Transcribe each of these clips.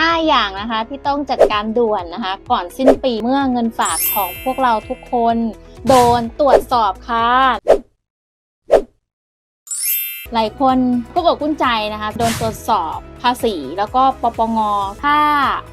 5 อย่างนะคะ ที่ต้องจัดการด่วนนะคะ ก่อนสิ้นปีเมื่อเงินฝากของพวกเราทุกคน โดนตรวจสอบค่ะ หลายคนก็บอกกุ้นใจนะคะ โดนตรวจสอบภาษีแล้วก็ปปงถ้า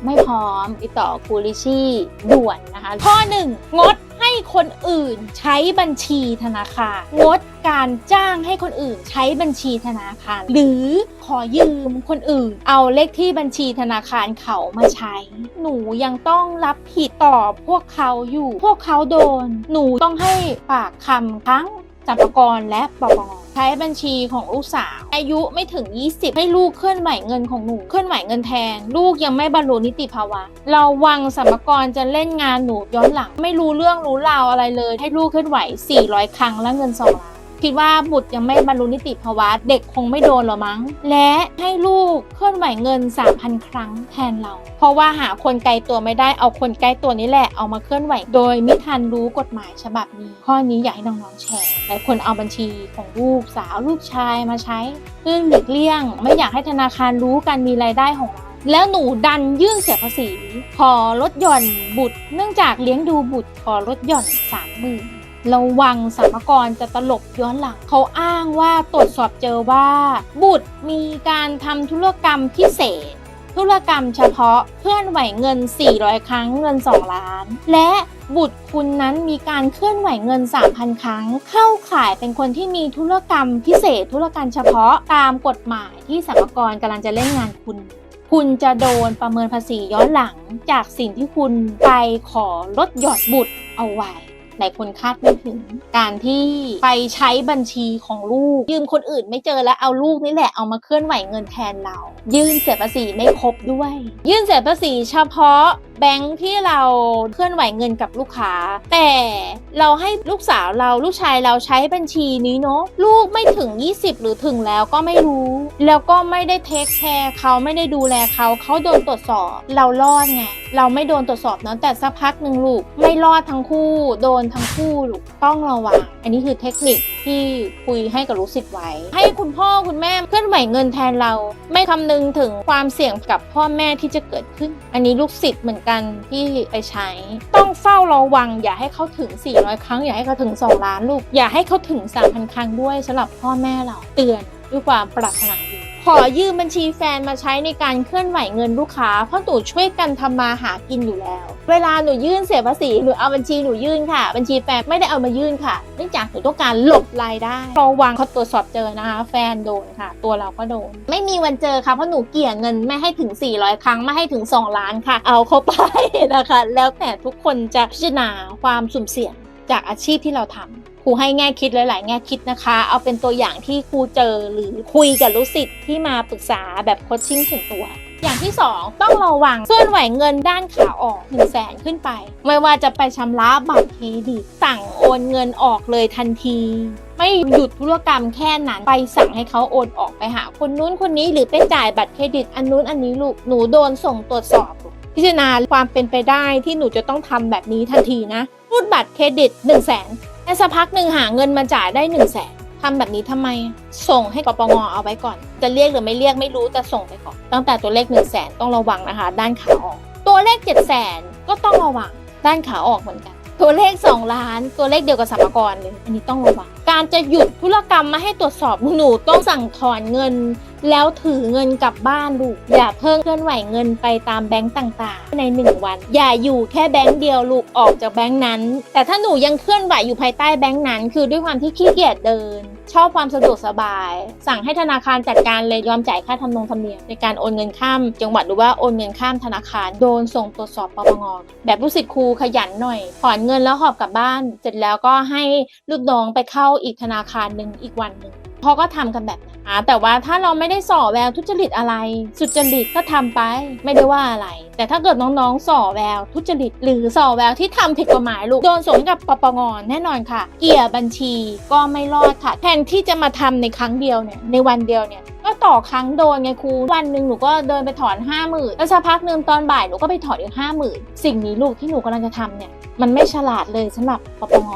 ไม่พร้อมติดต่อคูลิชี่ด่วนนะคะ ข้อ 1 งดให้คนอื่นใช้บัญชีธนาคาร งดการจ้างให้คนอื่นใช้บัญชีธนาคาร หรือขอยืมคนอื่น เอาเลขที่บัญชีธนาคารเขามาใช้ หนูยังต้องรับผิดต่อพวกเขาอยู่ พวกเขาโดน หนูต้องให้ปากคำทั้ง สรรพากรและปปงใช้บัญชีของลูกสาว อายุไม่ถึง 20 ให้ลูกเคลื่อนไหวเงินของหนู เคลื่อนไหวเงินแทน ลูกยังไม่บรรลุนิติภาวะ เราวังสรรพากรจะเล่นงานหนูย้อนหลัง ไม่รู้เรื่องรู้ราวอะไรเลย ให้ลูกเคลื่อนไหว 400 ครั้งและเงิน2ล้าน คิดว่าบุตรยังไม่บรรลุนิติภาวะ เด็กคงไม่โดนหรอมั้ง และให้ลูกเคลื่อนไหวเงิน 3,000 ครั้งแทนเรา เพราะว่าหาคนไกลตัวไม่ได้เอาคนใกล้ตัวนี้แหละเอามาเคลื่อนไหว โดยไม่ทันรู้กฎหมายฉบับนี้ ข้อนี้อยากให้น้องๆแชร์หลายคนเอาบัญชีของลูกสาวลูกชายมาใช้เพื่อหลีกเลี่ยง ไม่อยากให้ธนาคารรู้การมีรายได้ของเราแล้วหนูดันยื่นเสียภาษี ขอลดหย่อนบุตร เนื่องจากเลี้ยงดูบุตรขอลดหย่อนสามหมื่น ระวังสรรพากรจะตลบย้อนหลัง เขาอ้างว่าตรวจสอบเจอว่า บุตรมีการทำธุรกรรมพิเศษ ธุรกรรมเฉพาะเคลื่อนไหวเงิน 400 ครั้งเงิน 2 ล้าน และบุตรคุณนั้นมีการเคลื่อนไหวเงิน 3,000 ครั้ง เข้าข่ายเป็นคนที่มีธุรกรรมพิเศษ ธุรกรรมเฉพาะตามกฎหมายที่สรรพากรกำลังจะเล่นงานคุณคุณจะโดนประเมินภาษีย้อนหลังจากสิ่งที่คุณไปขอลดหย่อนบุตรเอาไว้ หลายคนคาดไม่ถึง การที่ไปใช้บัญชีของลูก ยืมคนอื่นไม่เจอแล้วเอาลูกนี่แหละเอามาเคลื่อนไหวเงินแทนเรา ยื่นเสียภาษีไม่ครบด้วย ยื่นเสียภาษีเฉพาะแบงค์ที่เราเคลื่อนไหวเงินกับลูกค้า แต่เราให้ลูกสาวเราลูกชายเราใช้บัญชีนี้เนาะลูกไม่ถึง 20 หรือถึงแล้วก็ไม่รู้ แล้วก็ไม่ได้เทคแคร์เขาไม่ได้ดูแลเขาเขาโดนตรวจสอบ เรารอดไงเราไม่โดนตรวจสอบเนาะแต่สักพักหนึ่งลูกไม่รอดทั้งคู่ โดนทั้งคู่ต้องระวัง อันนี้คือเทคนิคที่คุยให้กับลูกศิษย์ไว้ ให้คุณพ่อคุณแม่เคลื่อนไหวเงินแทนเรา ไม่คำนึงถึงความเสี่ยงกับพ่อแม่ที่จะเกิดขึ้น อันนี้ลูกศิษย์เหมือนกันที่ไปใช้ ต้องเฝ้าระวัง อย่าให้เขาถึง 400 ครั้ง อย่าให้เขาถึง 2 ล้านลูก อย่าให้เขาถึง 3,000 ครั้งด้วยสำหรับพ่อแม่เราเตือนด้วยความปรารถนาดี ขอยืมบัญชีแฟนมาใช้ในการเคลื่อนไหวเงินลูกค้า เพราะหนูช่วยกันทำมาหากินอยู่แล้ว เวลาหนูยื่นเสียภาษีหนูเอาบัญชีหนูยื่นค่ะ บัญชีแฟนไม่ได้เอามายื่นค่ะเนื่องจากหนูต้องการหลบรายได้ระวังเขาตรวจสอบเจอนะคะ แฟนโดนค่ะ ตัวเราก็โดน ไม่มีวันเจอค่ะเพราะหนูเกลี่ยเงินไม่ให้ถึง 400 ครั้งไม่ให้ถึง 2 ล้านค่ะ เอาเข้าไปนะคะ แล้วแต่ทุกคนจะพิจารณาความสุ่มเสี่ยง จากอาชีพที่เราทำครูให้แง่คิดหลาย ๆ แง่คิดนะคะ เอาเป็นตัวอย่างที่ครูเจอหรือคุยกับลูกศิษย์ที่มาปรึกษาแบบโคชชิ่งส่วนตัว อย่างที่ 2 ต้องระวังส่วนไหวเงินด้านขาออก1 0 0 0 0แสนขึ้นไป ไม่ว่าจะไปชำระบัตรเครดิตสั่งโอนเงินออกเลยทันที ไม่หยุดธุรกรรมแค่นั้นไปสั่งให้เขาโอนออกไปหาคนนู้นคนนี้หรือไปจ่ายบัตรเครดิตอันนู้นอันนี้ลูกหนูโดนส่งตรวจสอบ พิจารณาความเป็นไปได้ที่หนูจะต้องทำแบบนี้ทันทีนะรูดบัตรเครดิต 1 0 0 0 0แสนแต่สักพักหนึ่งหาเงินมาจ่ายได้1นึ่งแสนทำแบบนี้ทำไม ส่งให้ปปงเอาไว้ก่อน จะเรียกหรือไม่เรียกไม่รู้แต่ส่งไปก่อน ตั้งแต่ตัวเลข1นึ่งแสนต้องระวังนะคะ ด้านขาออก ตัวเลข7จ็ดแสนก็ต้องระวังด้านขาออกเหมือนกัน ตัวเลข 2 ล้าน ตัวเลขเดียวกับสรรพากรเลย อันนี้ต้องระวัง การจะหยุดธุรกรรมมาให้ตรวจสอบหนูต้องสั่งถอนเงิน แล้วถือเงินกลับบ้านลูก อย่าเพิ่งเคลื่อนไหวเงินไปตามแบงก์ต่างๆ ใน 1 วัน อย่าอยู่แค่แบงก์เดียวลูกออกจากแบงก์นั้น แต่ถ้าหนูยังเคลื่อนไหวอยู่ภายใต้แบงก์นั้น คือด้วยความที่ขี้เกียจเดิน ชอบความสะดวกสบาย สั่งให้ธนาคารจัดการเลยยอมจ่ายค่าทำนงธรรมเนียมในการโอนเงินข้ามจังหวัดหรือว่าโอนเงินข้ามธนาคารโดนส่งตรวจสอบปปงแบบลูกศิษย์ครูขยันหน่อยถอนเงินแล้วหอบกลับบ้าน เสร็จแล้วก็ให้ลูกน้องไปเข้าอีกธนาคารหนึ่งอีกวันหนึ่งพอก็ทำกันแบบนั้น อ่าแต่ว่าถ้าเราไม่ได้ส่อแววทุจริตอะไร สุจริตก็ทำไปไม่ได้ว่าอะไร แต่ถ้าเกิดน้องๆส่อแววทุจริต หรือส่อแววที่ทำผิดกฎหมายลูกโดนส่งกับปปงแน่นอนค่ะ เกี่ยบัญชีก็ไม่รอดค่ะแทนที่จะมาทำในครั้งเดียวเนี่ยในวันเดียวเนี่ยก็ต่อครั้งโดนไงครูวันหนึ่งหนูก็เดินไปถอนห้าหมื่นแล้วสักพักหนึ่งตอนบ่ายหนูก็ไปถอนอีกห้าหมื่นสิ่งนี้ลูกที่หนูกำลังจะทำเนี่ยมันไม่ฉลาดเลยสำหรับปปง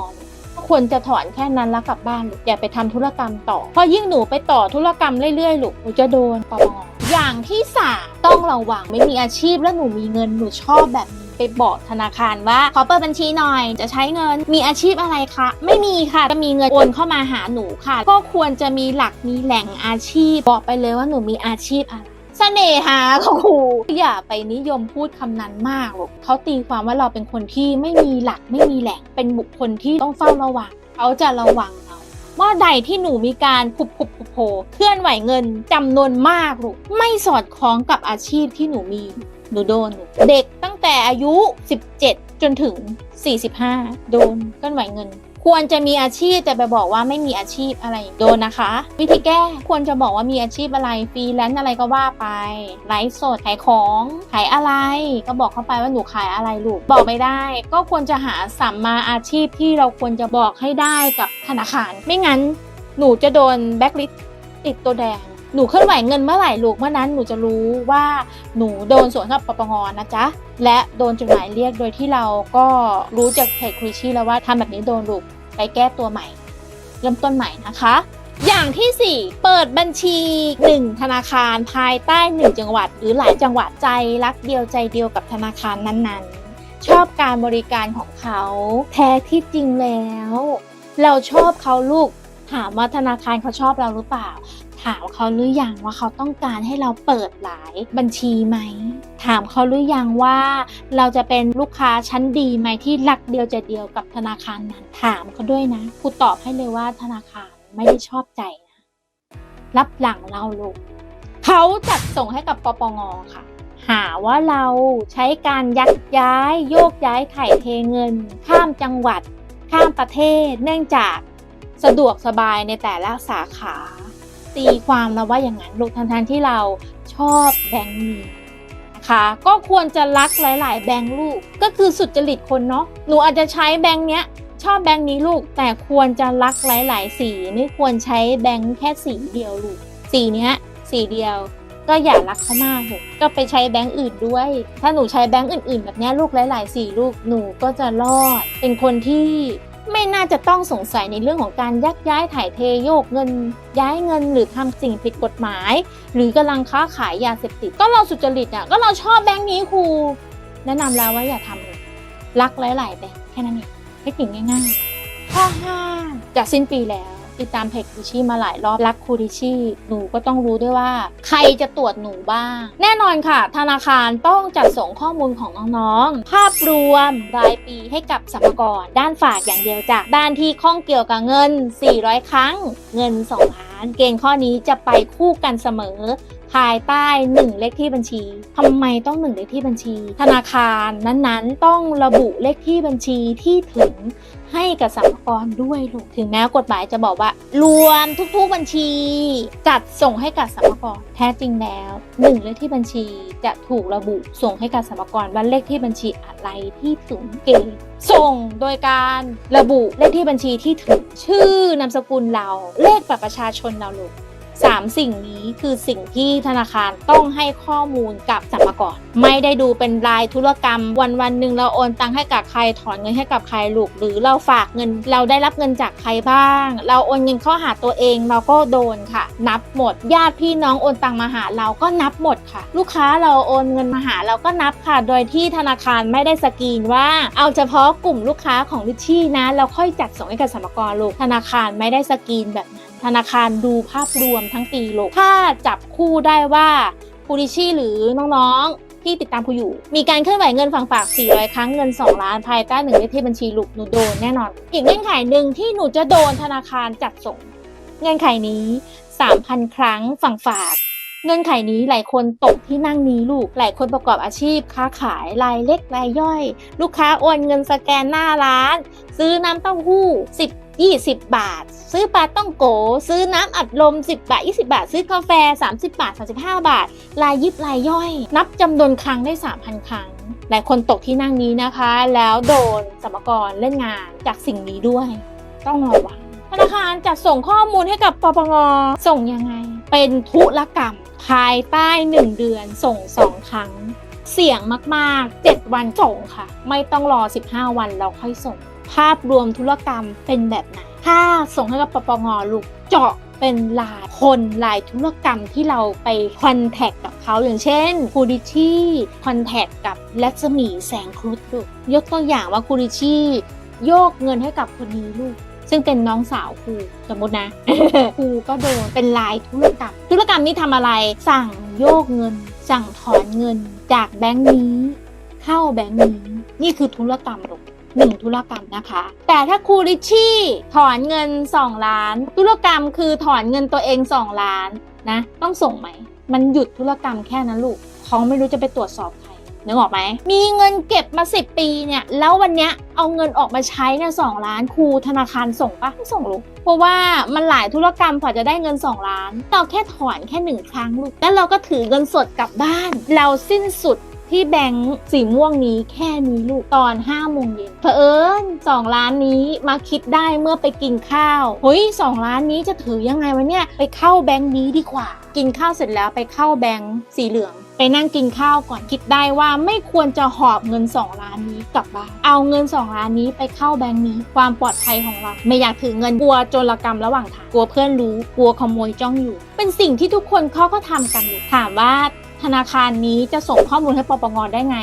ควรจะถอนแค่นั้นแล้วกลับบ้านลูกอย่าไปทำธุรกรรมต่อเพราะยิ่งหนูไปต่อธุรกรรมเรื่อยๆลูกหนูจะโดนปปงอย่างที่สามต้องระวังไม่มีอาชีพแล้วหนูมีเงินหนูชอบแบบนี้ไปบอกธนาคารว่าขอเปิดบัญชีหน่อยจะใช้เงินมีอาชีพอะไรคะ ไม่มีค่ะจะมีเงินโอนเข้ามาหาหนูค่ะ ก็ควรจะมีหลักมีแหล่งอาชีพบอกไปเลยว่าหนูมีอาชีพอะไร สน่หาค่ะครูอย่าไปนิยมพูดคำนั้นมากหรอกเขาตีความว่าเราเป็นคนที่ไม่มีหลักไม่มีแหล่งเป็นบุคคลที่ต้องเฝ้าระวังเขาจะระวังเราเมื่อใดที่หนูมีการพุบพุบพุบโผเคลื่อนไหวเงินจำนวนมากลูกไม่สอดคล้องกับอาชีพที่หนูมีหนูโดน เด็กตั้งแต่อายุ 17 จนถึง 45 โดนเคลื่อนไหวเงิน ควรจะมีอาชีพแต่ไปบอกว่าไม่มีอาชีพอะไรโดนนะคะ วิธีแก้ควรจะบอกว่ามีอาชีพอะไรฟรีแลนซ์อะไรก็ว่าไปไลฟ์สดขายของขายอะไร ก็บอกเข้าไปว่าหนูขายอะไรลูกบอกไม่ได้ ก็ควรจะหาสัมมาอาชีพที่เราควรจะบอกให้ได้กับธนาคาร ไม่งั้นหนูจะโดนแบ็คลิสติดตัวแดง หนูเคลื่อนไหวเงินเมื่อไหร่ลูกเมื่อนั้นหนูจะรู้ว่าหนูโดนสวนกับปปงนะจ๊ะและโดนจดหมายเรียกโดยที่เราก็รู้จากเพจคุยชีแล้วว่าทำแบบนี้โดนลูกไปแก้ตัวใหม่ เริ่มต้นใหม่นะคะ อย่างที่ 4 เปิดบัญชี 1 ธนาคารภายใต้ 1 จังหวัด หรือหลายจังหวัดใจรักเดียวใจเดียวกับธนาคารนั้นๆ ชอบการบริการของเขาแท้ที่จริงแล้ว เราชอบเขาลูกถามว่าธนาคารเขาชอบเราหรือเปล่า ถามเขาหรือยังว่าเขาต้องการให้เราเปิดหลายบัญชีไหม ถามเขาหรือยังว่า เราจะเป็นลูกค้าชั้นดีไหมที่รักเดียวใจเดียวกับธนาคารนั้นถามเขาด้วยนะครูตอบให้เลยว่าธนาคารไม่ได้ชอบใจนะรับหลังเราลูกเขาจัดส่งให้กับปปงค่ะ หาว่าเราใช้การยักย้ายโยกย้ายถ่ายเทเงิน ข้ามจังหวัด ข้ามประเทศ เนื่องจากสะดวกสบายในแต่ละสาขา ตีความแล้วว่าอย่างนั้นลูกทั้งๆที่เราชอบแบงค์นี้นะคะก็ควรจะรักหลาย ๆ แบงค์ลูกก็คือสุดจริตคนเนาะหนูอาจจะใช้แบงค์เนี้ยชอบแบงค์นี้ลูก แต่ควรจะรักหลาย ๆ สีไม่ควรใช้แบงค์แค่สีเดียวลูก สีเนี้ยสีเดียวก็อย่ารักเขามากลูก็ไปใช้แบงค์อื่นด้วย ถ้าหนูใช้แบงค์อื่น ๆ แบบเนี้ยลูกหลาย ๆ สีลูกหนูก็จะรอด เป็นคนที่ ไม่น่าจะต้องสงสัยในเรื่องของการยักย้ายถ่ายเทโยกเงิน ย้ายเงินหรือทำสิ่งผิดกฎหมาย หรือกำลังค้าขายยาเสพติด ก็เราสุจริตอะก็เราชอบแบงค์นี้ครูแนะนำแล้วว่าอย่าทำเลยรักหลายๆไปแค่นั้นเองเทคนิคง่ายๆข้อ5จะสิ้นปีแล้ว ติดตามเพจคูดิชี่มาหลายรอบรักคูดิชี่หนูก็ต้องรู้ด้วยว่า ใครจะตรวจหนูบ้าง แน่นอนค่ะ ธนาคารต้องจัดส่งข้อมูลของน้องๆ ภาพรวมรายปีให้กับสรรพากรด้านฝากอย่างเดียวจ้ะด้านที่ข้องเกี่ยวกับเงิน 400 ครั้ง เงิน 2 ล้าน เกณฑ์ข้อนี้จะไปคู่กันเสมอ ภายใต้ 1 เลขที่บัญชีทำไมต้อง 1 เลขที่บัญชี ธนาคารนั้นๆ ต้องระบุเลขที่บัญชีที่ถึงให้กับสรรพากรด้วยลูกถึงแม้กฎหมายจะบอกว่า รวมทุกๆบัญชี จัดส่งให้กับสรรพากรแท้จริงแล้ว1เลขที่บัญชีจะถูกระบุส่งให้กับสรรพากรว่าเลขที่บัญชีอะไรที่ถึงเกณฑ์ส่งโดยการระบุเลขที่บัญชีที่ถึงชื่อนามสกุลเรา เลขบัตรประชาชนเราลูก สามสิ่งนี้คือสิ่งที่ธนาคารต้องให้ข้อมูลกับสรรพากรไม่ได้ดูเป็นรายธุรกรรม วันวันหนึ่งเราโอนตังค์ให้กับใครถอนเงินให้กับใครลูกหรือเราฝากเงินเราได้รับเงินจากใครบ้าง เราโอนเงินเข้าหาตัวเองเราก็โดนค่ะ นับหมด ญาติพี่น้องโอนตังค์มาหาเราก็นับหมดค่ะ ลูกค้าเราโอนเงินมาหาเราก็นับค่ะ โดยที่ธนาคารไม่ได้สกรีนว่า เอาเฉพาะกลุ่มลูกค้าของลิชชี่นะ เราค่อยจัดส่งให้กับสรรพากรลูกธนาคารไม่ได้สกรีนแบบนั้น ธนาคารดูภาพรวมทั้งปีโลก ถ้าจับคู่ได้ว่าคูดิชี่หรือน้องๆ ที่ติดตามคูอยู่ มีการเคลื่อนไหวเงินฝั่งฝาก 400 ครั้งเงิน 2 ล้านภายใต้หนึ่งเลขที่บัญชีลูกหนูโดนแน่นอน อีกเงื่อนไขหนึ่งที่หนูจะโดนธนาคารจัดส่ง เงื่อนไขนี้ 3,000 ครั้งฝั่งฝากเงื่อนไขนี้หลายคนตกที่นั่งนี้ลูก หลายคนประกอบอาชีพ ค้าขายรายเล็กรายย่อย ลูกค้าโอนเงินสแกนหน้าร้าน ซื้อน้ำเต้าหู้ 10 20 บาท ซื้อปลาต้องโก ซื้อน้ำอัดลม 10 บาท 20 บาท ซื้อกาแฟ 30 บาท 35 บาทรายยิบรายย่อย นับจำนวนครั้งได้ 3,000 ครั้ง หลายคนตกที่นั่งนี้นะคะ แล้วโดนสมกรเล่นงานจากสิ่งนี้ด้วย ต้องระวังธนาคารจะส่งข้อมูลให้กับปปงส่งยังไง เป็นธุรกรรม ภายใต้ 1 เดือนส่ง 2 ครั้ง เสี่ยงมากๆ 7 วันส่งค่ะ ไม่ต้องรอ 15 วันเราค่อยส่ง ภาพรวมธุรกรรมเป็นแบบไหน ถ้าส่งให้กับปปงลูกเจาะเป็นลายคนลายธุรกรรมที่เราไปคอนแทคกับเขาอย่างเช่นคูดิชี่คอนแทคกับรัศมีแสงครุฑลูกยกตัวอย่างว่าคูดิชี่โยกเงินให้กับคนนี้ลูกซึ่งเป็นน้องสาวครูสมมตินะครูก็โดนเป็นลายธุรกรรม ธุรกรรมนี้ทำอะไรสั่งโยกเงิน สั่งถอนเงินจากแบงค์นี้ เข้าแบงค์นี้ นี่คือธุรกรรมลูก หนึ่งธุรกรรมนะคะ แต่ถ้าครูริชชี่ถอนเงิน 2 ล้าน ธุรกรรมคือถอนเงินตัวเอง 2 ล้านนะ ต้องส่งไหม มันหยุดธุรกรรมแค่นั้นลูกเขาไม่รู้จะไปตรวจสอบใครนึกออกไหม มีเงินเก็บมา 10 ปีเนี่ย แล้ววันเนี้ยเอาเงินออกมาใช้เนี่ยสล้านครูธนาคารส่งปะไม่ส่งลูก เพราะว่ามันหลายธุรกรรมกว่าจะได้เงิน 2 ล้าน เราแค่ถอนแค่หนึ่งครั้งลูก แล้วเราก็ถือเงินสดกลับบ้าน เราสิ้นสุด ที่แบงค์สีม่วงนี้แค่นี้ลูกตอน5โมงเย็นเผอิญ2ล้านนี้มาคิดได้เมื่อไปกินข้าวเฮ้ย2ล้านนี้จะถือยังไงวะเนี่ยไปเข้าแบงค์นี้ดีกว่า กินข้าวเสร็จแล้วไปเข้าแบงค์สีเหลืองไปนั่งกินข้าวก่อนคิดได้ว่าไม่ควรจะหอบเงิน 2 ล้านนี้กลับบ้านเอาเงิน 2 ล้านนี้ไปเข้าแบงค์นี้ ความปลอดภัยของเรา ไม่อยากถือเงินกลัวโจรกรรมระหว่างทางกลัวเพื่อนรู้กลัวขโมยจ้องอยู่ เป็นสิ่งที่ทุกคนเขาก็ทำกันอยู่ถามว่า ธนาคารนี้จะส่งข้อมูลให้ปปงได้ไง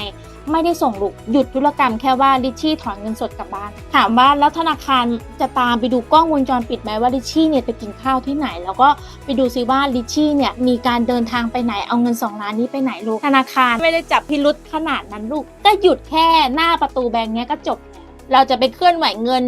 ไม่ได้ส่งลูกหยุดธุรกรรมแค่ว่าลิชชี่ถอนเงินสดกลับบ้าน ถามว่าแล้วธนาคารจะตามไปดูกล้องวงจรปิดไหมว่าลิชชี่เนี่ยไปกินข้าวที่ไหน แล้วก็ไปดูซิว่าลิชชี่เนี่ยมีการเดินทางไปไหนเอาเงิน2ล้านนี้ไปไหนลูกธนาคารไม่ได้จับพิรุษขนาดนั้นลูกก็หยุดแค่หน้าประตูแบงค์เนี้ยก็จบแล้วเราจะไปเคลื่อนไหวเงิน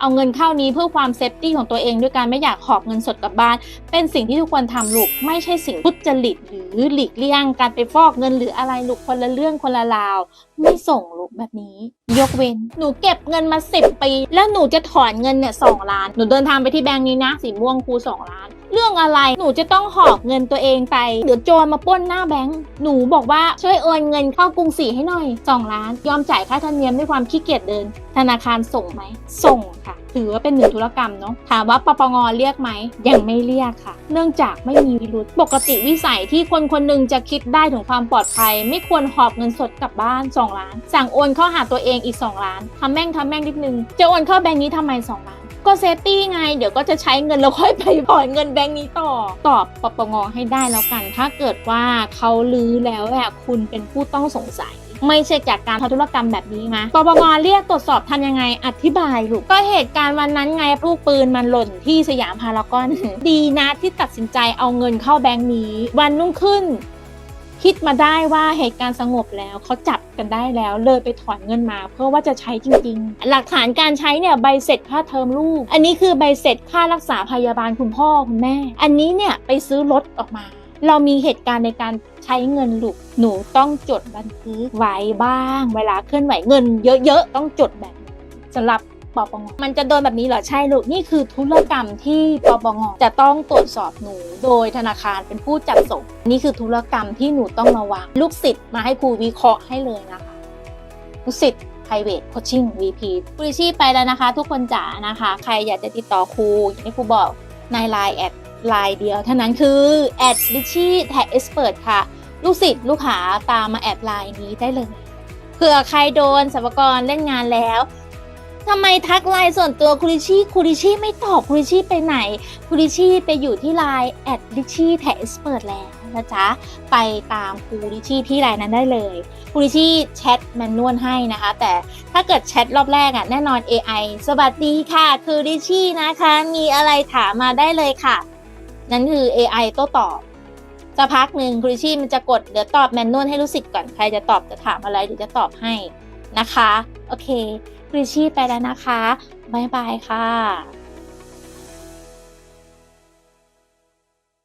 เอาเงินเข้านี้เพื่อความเซฟตี้ของตัวเองด้วยการไม่อยากหอบเงินสดกลับบ้าน เป็นสิ่งที่ทุกคนทำลูกไม่ใช่สิ่งทุจริตหรือหลีกเลี่ยง การไปฟอกเงินหรืออะไรลูกคนละเรื่องคนละราว ไม่ส่งลูกแบบนี้ ยกเว้น หนูเก็บเงินมา 10 ปี แล้วหนูจะถอนเงินเนี่ยสล้าน หนูเดินทางไปที่แบงก์นี้นะสีม่วงครู2ล้าน เรื่องอะไรหนูจะต้องหอบเงินตัวเองไปเดี๋ยวโจรมาปล้นหน้าแบงก์หนูบอกว่าช่วยโอนเงินเข้ากรุงศรีให้หน่อย2ล้าน ยอมจ่ายค่าธรรมเนียมด้วยความขี้เกียจเดิน ธนาคารส่งไหม ส่งค่ะ ถือว่าเป็นหนึ่งธุรกรรมเนาะถามว่าปปงเรียกไหมยังไม่เรียกค่ะ เนื่องจากไม่มีวิรุธปกติวิสัยที่คนคนหนึ่งจะคิดได้ถึงความปลอดภัย ไม่ควรหอบเงินสดกลับบ้าน 2 ล้าน สั่งโอนเข้าหาตัวเองอีก 2 ล้านทำแม่งทำแม่งนิดนึงจะโอนเข้าแบงค์นี้ทำไม2ล้าน ก็เซฟตี้ไง เดี๋ยวก็จะใช้เงินแล้วค่อยไปถอนเงินแบงค์นี้ต่อ ตอบปปงให้ได้แล้วกัน ถ้าเกิดว่าเขาลื้อแล้วแหละคุณเป็นผู้ต้องสงสัยไม่ใช่จากการทำธุรกรรมแบบนี้นะปปงเรียกตรวจสอบทำยังไง อธิบายลูก ก็เหตุการณ์วันนั้นไงลูกปืนมันหล่นที่สยามพารากอน ดีนะที่ตัดสินใจเอาเงินเข้าแบงค์นี้ วันนุ่งขึ้น คิดมาได้ว่าเหตุการณ์สงบแล้วเขาจับกันได้แล้วเลยไปถอนเงินมา เพื่อว่าจะใช้จริง ๆ หลักฐานการใช้เนี่ยใบเสร็จค่าเทอมลูก อันนี้คือใบเสร็จค่ารักษาพยาบาลคุณพ่อคุณแม่ อันนี้เนี่ยไปซื้อรถออกมา เรามีเหตุการณ์ในการใช้เงินลูกหนูต้องจดบันทึกไว้บ้าง เวลาเคลื่อนไหวเงิน เยอะๆต้องจดแบบนี้สำหรับ ปปงมันจะโดนแบบนี้เหรอใช่ลูกนี่คือธุรกรรมที่ปปงจะต้องตรวจสอบหนู โดยธนาคารเป็นผู้จัดส่งนี่คือธุรกรรมที่หนูต้องระวังลูกศิษย์มาให้ครูวิเคราะห์ให้เลยนะคะลูกศิษย์ private coaching VP ครูริชี่ไปแล้วนะคะ ทุกคนจ๋านะคะ ใครอยากจะติดต่อครูอย่างที่ครูบอกในไลน์แอดไลน์เดียวเท่านั้นคือแอดริชี่แท็กเอ็กซ์เพรค่ะ ลูกศิษย์ลูกหาตามมาแอดไลน์นี้ได้เลยเผื่อใครโดนสรรพากรเล่นงานแล้ว ทำไมทักไลน์ส่วนตัวคุริชี่คุริชี่ไม่ตอบคุริชี่ไปไหนคุริชี่ไปอยู่ที่ไลน์แอดริชี่แท็กเอ็กซ์เพรแล้วนะจ๊ะ ไปตามครูริชี่ที่ไลน์นั้นได้เลยครูริชี่แชทแมนนวลให้นะคะ แต่ถ้าเกิดแชทรอบแรกอะแน่นอน AI สวัสดีค่ะคือริชี่นะคะ มีอะไรถามมาได้เลยค่ะ นั่นคือ AI โต้ตอบสักพักหนึ่งครูริชี่มันจะกดเดี๋ยวตอบแมนนวลให้รู้สึกก่อนใครจะตอบจะถามอะไรเดี๋ยวจะตอบให้นะคะ โอเค ครูริชี่ไปแล้วนะคะ บ๊ายบายค่ะ